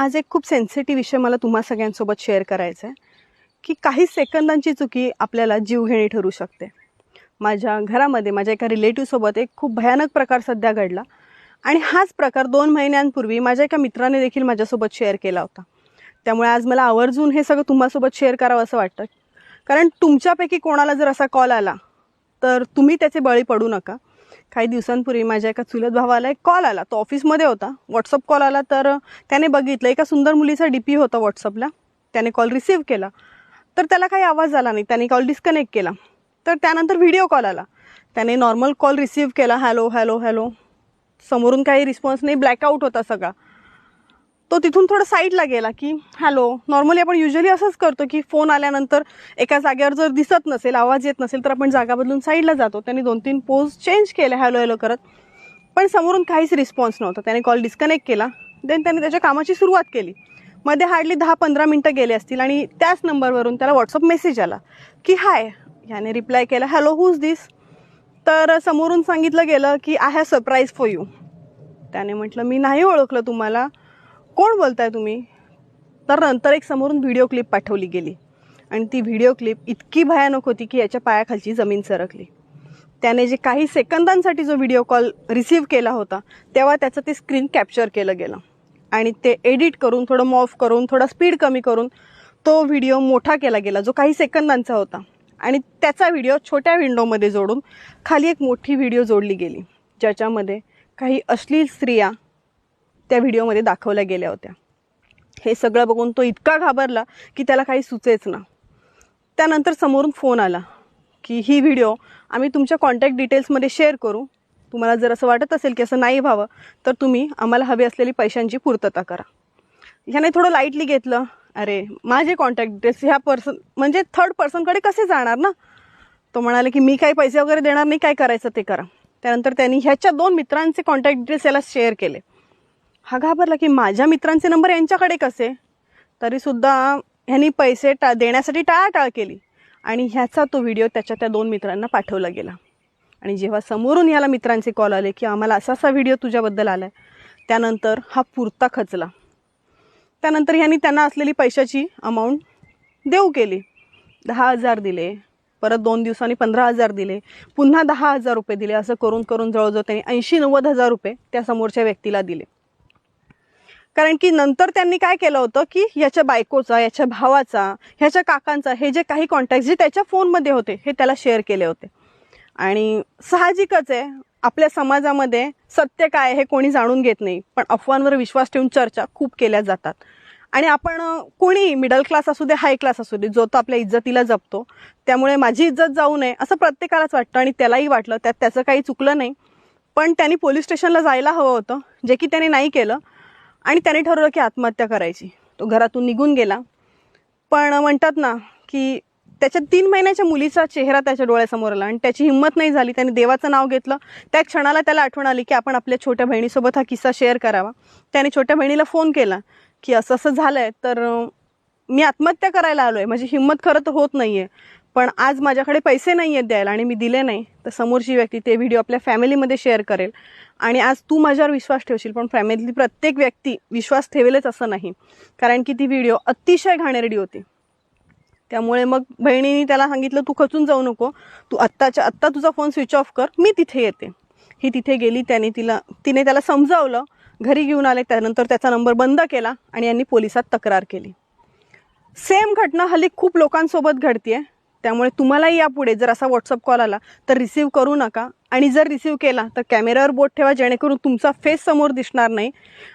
आज एक खूप सेन्सिटिव्ह विषय मला तुम्हा सगळ्यांसोबत शेअर करायचा आहे की काही सेकंदांची चुकी आपल्याला जीवघेणी ठरू शकते. माझ्या घरामध्ये माझ्या एका रिलेटिव्हसोबत एक खूप भयानक प्रकार सध्या घडला आणि हाच प्रकार दोन महिन्यांपूर्वी माझ्या एका मित्राने देखील माझ्यासोबत शेअर केला होता. त्यामुळे आज मला आवर्जून हे सगळं तुम्हासोबत शेअर करावं असं वाटतं. कारण तुमच्यापैकी कोणाला जर असा कॉल आला तर तुम्ही त्याचे बळी पडू नका. काही दिवसांपूर्वी माझ्या एका चुलत भावाला एक कॉल आला. तो ऑफिसमध्ये होता. व्हॉट्सअप कॉल आला तर त्याने बघितलं. एका सुंदर मुलीचा डी पी होता व्हॉट्सअपला त्याने कॉल रिसीव्ह केला. तर त्याला काही आवाज आला नाही. त्याने कॉल डिस्कनेक्ट केला. तर त्यानंतर व्हिडिओ कॉल आला. त्याने नॉर्मल कॉल रिसीव्ह केला. हॅलो हॅलो हॅलो समोरून काही रिस्पॉन्स नाही. ब्लॅकआउट होता सगळा. तो तिथून थोडं साईडला गेला की हॅलो नॉर्मली आपण युजली असंच करतो की फोन आल्यानंतर एका जागेवर जर दिसत नसेल आवाज येत नसेल तर आपण जागा बदलून साईडला जातो. त्यांनी दोन तीन पोज चेंज केले हॅलो हॅलो करत. पण समोरून काहीच रिस्पॉन्स नव्हता. त्याने कॉल डिस्कनेक्ट केला. देन त्याने त्याच्या कामाची सुरुवात केली. मध्ये हार्डली दहा पंधरा मिनटं गेले असतील आणि त्याच नंबरवरून त्याला व्हॉट्सअप मेसेज आला की हाय. याने रिप्लाय केला हॅलो हूज दिस तर समोरून सांगितलं गेलं की I have surprise for you त्याने म्हटलं मी नाही ओळखलं तुम्हाला. कोण बोलताय तुम्ही? तर नंतर एक समोरून व्हिडिओ क्लिप पाठवली गेली. आणि ती व्हिडिओ क्लिप इतकी भयानक होती की याच्या पायाखालची जमीन सरकली. त्याने जे काही सेकंदांसाठी जो व्हिडिओ कॉल रिसीव्ह केला होता तेव्हा त्याचं ते स्क्रीन कॅप्चर केलं गेलं. आणि ते एडिट करून थोडं मॉफ करून थोडा स्पीड कमी करून तो व्हिडिओ मोठा केला गेला जो काही सेकंदांचा होता. आणि त्याचा व्हिडिओ छोट्या विंडोमध्ये जोडून खाली एक मोठी व्हिडिओ जोडली गेली ज्याच्यामध्ये काही अश्लील स्त्रिया त्या व्हिडिओमध्ये दाखवल्या गेल्या होत्या. हे सगळं बघून तो इतका घाबरला की त्याला काही सुचेच ना. त्यानंतर समोरून फोन आला की ही व्हिडिओ आम्ही तुमच्या कॉन्टॅक्ट डिटेल्समध्ये शेअर करू. तुम्हाला जर असं वाटत असेल की असं नाही व्हावं तर तुम्ही आम्हाला हवी असलेली पैशांची पूर्तता करा. ह्याने थोडं लाईटली घेतलं. अरे माझे कॉन्टॅक्ट डिटेल्स ह्या पर्सन म्हणजे थर्ड पर्सनकडे कसे जाणार ना? तो म्हणाले की मी काही पैसे वगैरे देणार नाही काय करायचं ते करा. त्यानंतर त्यांनी ह्याच्या दोन मित्रांचे कॉन्टॅक्ट डिटेल्स याला शेअर केले. हा घाबरला की माझ्या मित्रांचे नंबर यांच्याकडे कसे? तरीसुद्धा ह्यांनी पैसे टा देण्यासाठी टाळाटाळ केली. आणि ह्याचा तो व्हिडिओ त्याच्या त्या दोन मित्रांना पाठवला गेला. आणि जेव्हा समोरून ह्याला मित्रांचे कॉल आले की आम्हाला असा असा व्हिडिओ तुझ्याबद्दल आला आहे त्यानंतर हा पुरता खचला. त्यानंतर ह्यांनी त्यांना असलेली पैशाची अमाऊंट देऊ केली. दहा हजार दिले परत दोन दिवसांनी पंधरा हजार दिले पुन्हा दहा हजार रुपये दिले असं करून करून जवळजवळ त्यांनी ऐंशी नव्वद हजार रुपये त्या समोरच्या व्यक्तीला दिले. कारण की नंतर त्यांनी काय केलं होतं की ह्याच्या बायकोचा याच्या भावाचा ह्याच्या काकांचा हे जे काही कॉन्टॅक्ट जे त्याच्या फोनमध्ये होते हे त्याला शेअर केले होते. आणि साहजिकच आहे आपल्या समाजामध्ये सत्य काय हे कोणी जाणून घेत नाही पण अफवांवर विश्वास ठेवून चर्चा खूप केल्या जातात. आणि आपण कोणी मिडल क्लास असू दे हाय क्लास असू दे जो तो आपल्या इज्जतीला जपतो त्यामुळे माझी इज्जत जाऊ नये असं प्रत्येकालाच वाटतं आणि त्यालाही वाटलं त्यात त्याचं काही चुकलं नाही. पण त्यांनी पोलीस स्टेशनला जायला हवं होतं जे की त्याने नाही केलं. आणि त्याने ठरवलं की आत्महत्या करायची. तो घरातून निघून गेला. पण म्हणतात ना की त्याच्या तीन महिन्याच्या मुलीचा चेहरा त्याच्या डोळ्यासमोर आला आणि त्याची हिंमत नाही झाली. त्याने देवाचं नाव घेतलं. त्या क्षणाला त्याला आठवण आली की आपण आपल्या छोट्या बहिणीसोबत हा किस्सा शेअर करावा. त्याने छोट्या बहिणीला फोन केला की असं असं झालं आहे तर मी आत्महत्या करायला आलो आहे माझी हिंमत खरं तर होत नाही आहे पण आज माझ्याकडे पैसे नाही आहेत द्यायला आणि मी दिले नाही तर समोरची व्यक्ती ते व्हिडिओ आपल्या फॅमिलीमध्ये शेअर करेल. आणि आज तू माझ्यावर विश्वास ठेवशील पण फॅमिलीतली प्रत्येक व्यक्ती विश्वास ठेवेलच असं नाही. कारण की ती व्हिडिओ अतिशय घाणेरडी होती. त्यामुळे मग बहिणीने त्याला सांगितलं तू खचून जाऊ नको. तू आत्ताच्या आत्ता तुझा फोन स्विच ऑफ कर. मी तिथे येते. ही तिथे गेली त्याने तिला तिने त्याला समजावलं. घरी घेऊन आले त्यानंतर त्याचा नंबर बंद केला आणि यांनी पोलिसात तक्रार केली. सेम घटना हल्ली खूप लोकांसोबत घडतीये. त्यामुळे तुम्हालाही यापुढे जर असा व्हॉट्सअप कॉल आला तर रिसीव्ह करू नका. आणि जर रिसीव्ह केला तर कॅमेऱ्यावर बोट ठेवा जेणेकरून तुमचा फेस समोर दिसणार नाही.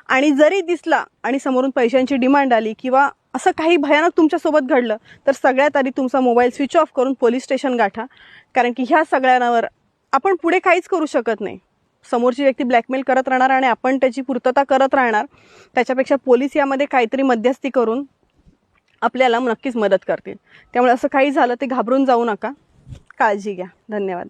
आणि जरी दिसला आणि समोरून पैशांची डिमांड आली किंवा असं काही भयानक तुमच्यासोबत घडलं तर सगळ्यात आधी तुमचा मोबाईल स्विच ऑफ करून पोलीस स्टेशन गाठा. कारण की ह्या सगळ्यांवर आपण पुढे काहीच करू शकत नाही. समोरची व्यक्ती ब्लॅकमेल करत राहणार आणि आपण त्याची पूर्तता करत राहणार. त्याच्यापेक्षा पोलीस यामध्ये काहीतरी मध्यस्थी करून आपल्याला नक्कीच मदत करतील. त्यामुळे असं काही झालं ते घाबरून जाऊ नका. काळजी घ्या. धन्यवाद.